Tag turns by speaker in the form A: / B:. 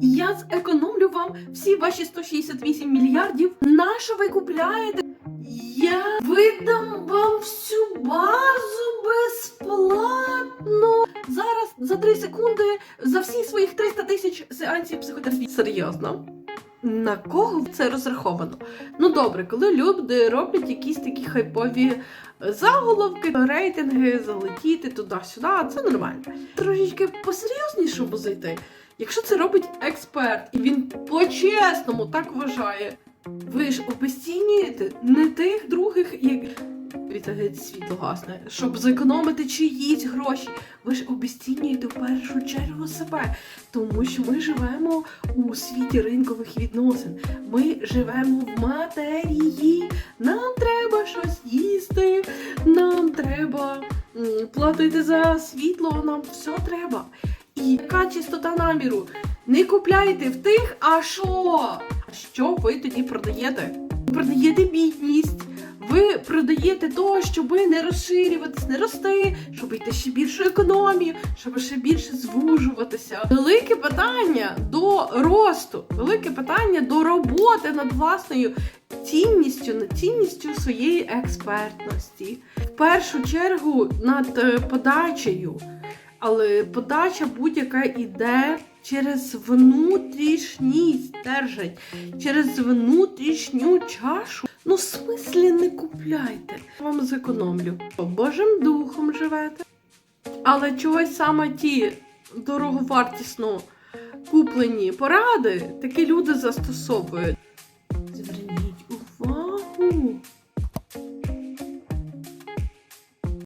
A: Я зекономлю вам всі ваші 168 мільярдів. Нащо ви купляєте? Я видам вам всю базу безплатно. Зараз за 3 секунди за всі своїх 300 тисяч сеансів психотерапії. Серйозно? На кого це розраховано? Ну добре, коли люди роблять якісь такі хайпові заголовки, рейтинги, залетіти туди-сюди, це нормально. Трошечки посерйознішому зайти. Якщо це робить експерт, і він по-чесному так вважає, ви ж обесцінюєте не тих других, як відтягти світло гасне, щоб зекономити чиїсь гроші. Ви ж обесцінюєте в першу чергу себе, тому що ми живемо у світі ринкових відносин. Ми живемо в матерії. Нам треба щось їсти, нам треба платити за світло, нам все треба. І яка чистота наміру? Не купляйте в тих, а що? Що ви тоді продаєте? Продаєте бідність. Ви продаєте то, щоб не розширюватись, не рости, щоб йти ще більшу економію, щоб ще більше звужуватися. Велике питання до росту, велике питання до роботи над власною цінністю, над цінністю своєї експертності. В першу чергу над е, подачею. Але подача будь-яка іде через внутрішній стержень, через внутрішню чашу. Ну, в смислі не купляйте. Вам зекономлю. Божим духом живете. Але чогось саме ті дороговартісно куплені поради такі люди застосовують.